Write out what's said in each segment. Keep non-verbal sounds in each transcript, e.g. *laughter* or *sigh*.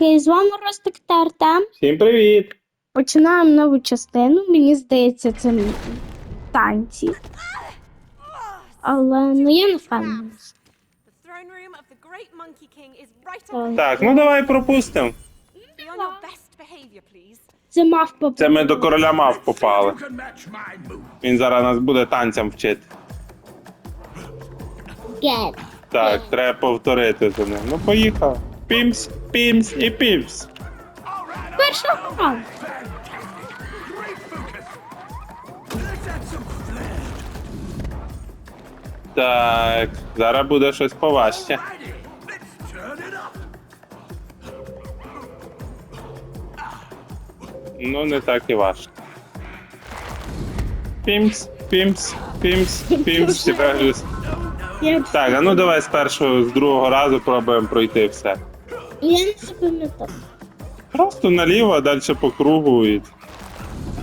Привітики, з вами Ростик та Артем. Всім привіт! Починаємо нову частину. Мені здається, це танці. Але ну я не впевнена. Так. ну давай пропустимо. Be on your best behavior, please. Це. Це ми до короля мав попали. Він зараз нас буде танцям вчити. Get. Так, треба повторити за ним. Ну поїхав. Пімс, пімс і пімс. Перша гра. Так, зараз буде щось поважче. Ну, не так і важко. Пімс, пімс, пімс, пімс. Я, Так, а ну давай з першого, з другого разу пробуємо пройти все. Я не запам'ятав. Просто наліво, а далі по кругу. І...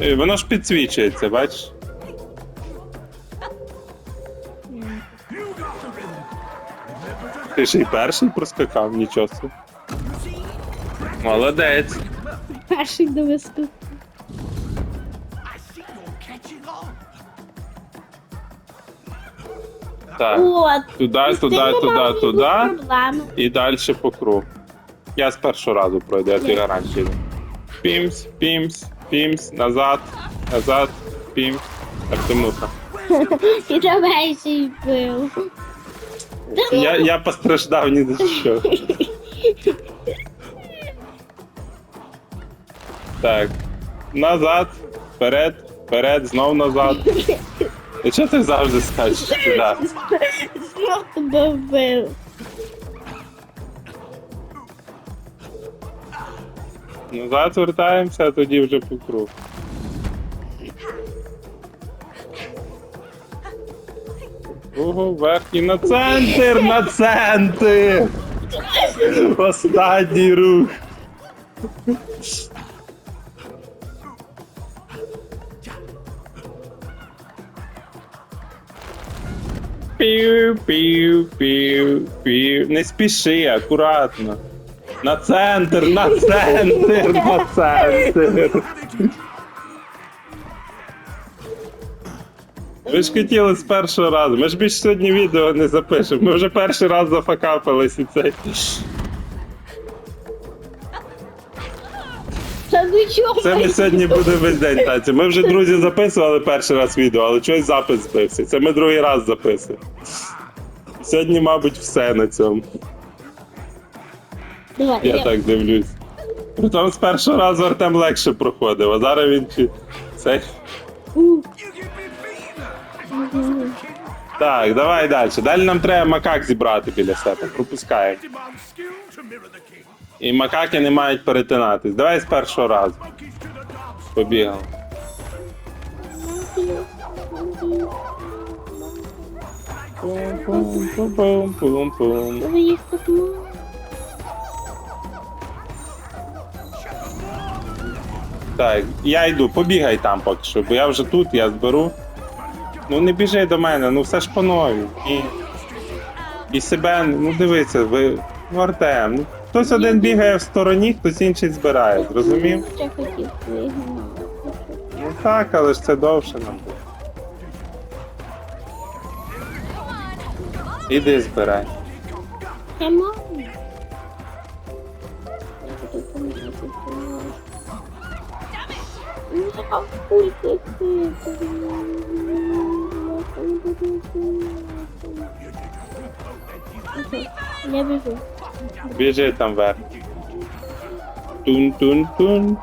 і воно ж підсвічується, бачиш? Ти ж і перший проскакав, нічого собі. Молодець. Перший до виступу. Так. От. Туди, туди, туди, туди. І далі по кругу. Я з першого разу пройду, я тобі гарантію. даю. Пімс, пімс, пімс, назад, назад, пімс. Так, ти муха. І давай ще й бив. Я, я постраждав ні за що. Так. Назад, вперед, вперед, знов назад. *laughs* І чого ти завжди скачеш туди? Знов тебе вбив. Назад вертаємося, а тоді вже по кругу. Вверх і на центр, на центр! Останній рух. Пів, пів, пів, пів. Не спіши, акуратно. На центр, на центр, на центр. Ви ж хотіли з першого разу. Ми ж більше сьогодні відео не запишемо. Ми вже перший раз зафакапились і. Та ну чого? Це ми сьогодні буде весь день танці. Ми вже друзі записували перший раз відео, але чогось запис збився. Це ми другий раз записуємо. Сьогодні, мабуть, все на цьому. Давай, Я так дивлюсь. Притом з першого разу Артем легше проходив, а зараз він чи. Цей. У. Так, давай далі. Далі нам треба макак зібрати біля себе. Пропускаємо. І макаки не мають перетинатись. Давай з першого разу. Побігали. Пум-пум-пум-пум-пум. Ви їх тут мало. Так, я йду, побігай там поки що, бо я вже тут, я зберу. Ну не біжи до мене, ну все ж по нові. І, і себе, ну дивися, ви. Ну, Артем, ну хтось один бігає в стороні, хтось інший збирає, зрозумів? Ну так, але ж це довше нам буде. Іди збирай. Ну, а кульки Я біжу. Біжи там вверх. Тун-тун-тун.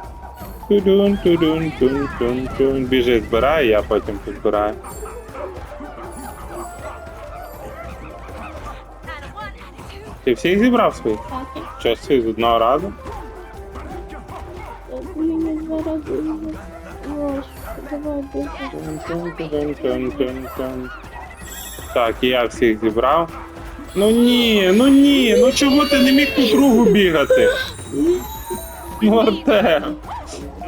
Тудун, тудун, тун, тун, тун. Біжи, збирай, я потім позбираю. Ти всіх зібрав своїх? Так, я Що всіх з одного разу? мені два рази. Так, і я всіх зібрав. Ну ні, ну ні, ну чого ти не міг по кругу бігати? Ну, Артем,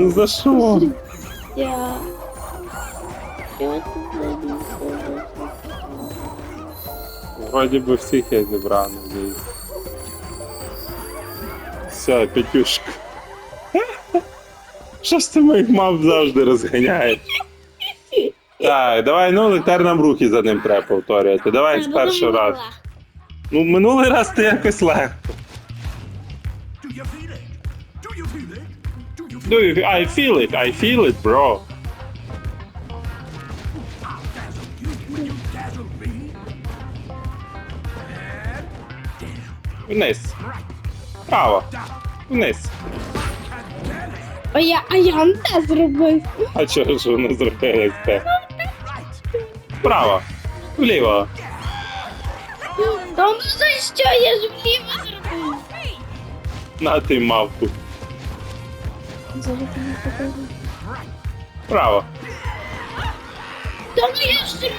ну за що? Я... Я. Вроді би всіх я зібрав, надіюсь. Все, п'ятюшка. Що ж ти моїх мав завжди розганяєш? Так, давай, ну летер нам руки за ним треба повторювати. Давай з першого разу. Ну, минулий раз ти якось легко. Do you feel it? Do you I feel it, I feel it, bro. Вниз. Право. Вниз. А я, а я не те зробив. А чого ж воно зробилось те? Право. Вліво. Та ну за що я ж вліво зробив? На ти мавку. Зараз тобі покажу. Право. Та ну я ж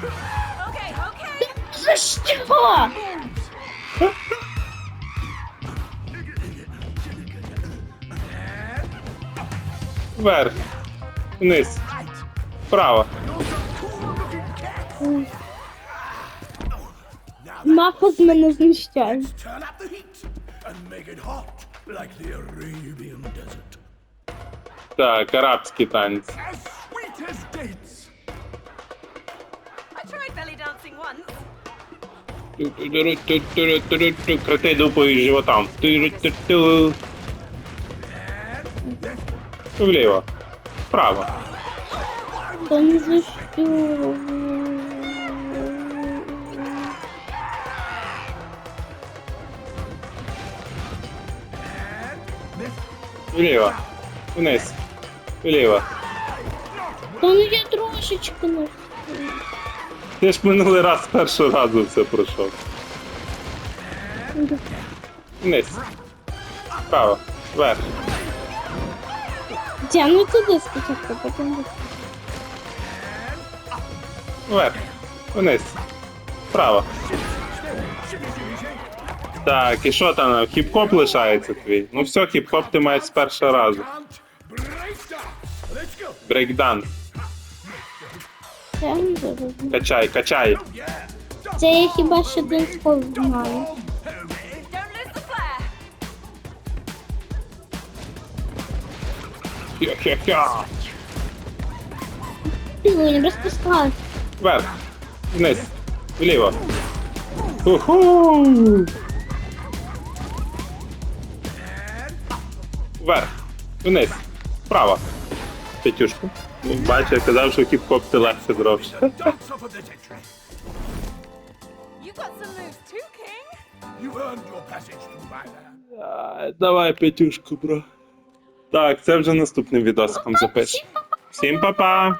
okay. За що? Вверх. Вниз. Право. Мафа з мене знущає. Turn up the Крути дупою животом. Ту-ру-ту-ту. Вліво. Право. Та не за що? Вліво. Вниз. Вліво. Та ну я трошечки не. Ти ж минулий раз з першого разу все пройшов. Вниз. Право. Вверх. Тягну туди спочатку, потім. до- Вверх. Вниз. Право. Так, і що там? Хіп-хоп лишається твій? Ну все, хіп-хоп ти маєш з першого разу. Can't Це. Качай, качай. Це я хіба що динського знаю. The Ти не розпускай. Вверх. Вниз. Вліво. Уху. Вверх. Вниз. Вправо. П'ятюшку. Бачу, я казав, що хіп-хоп це легше land. А, Давай п'ятюшку, бро. Так, це вже наступним відосиком запишемо. Всім па-па!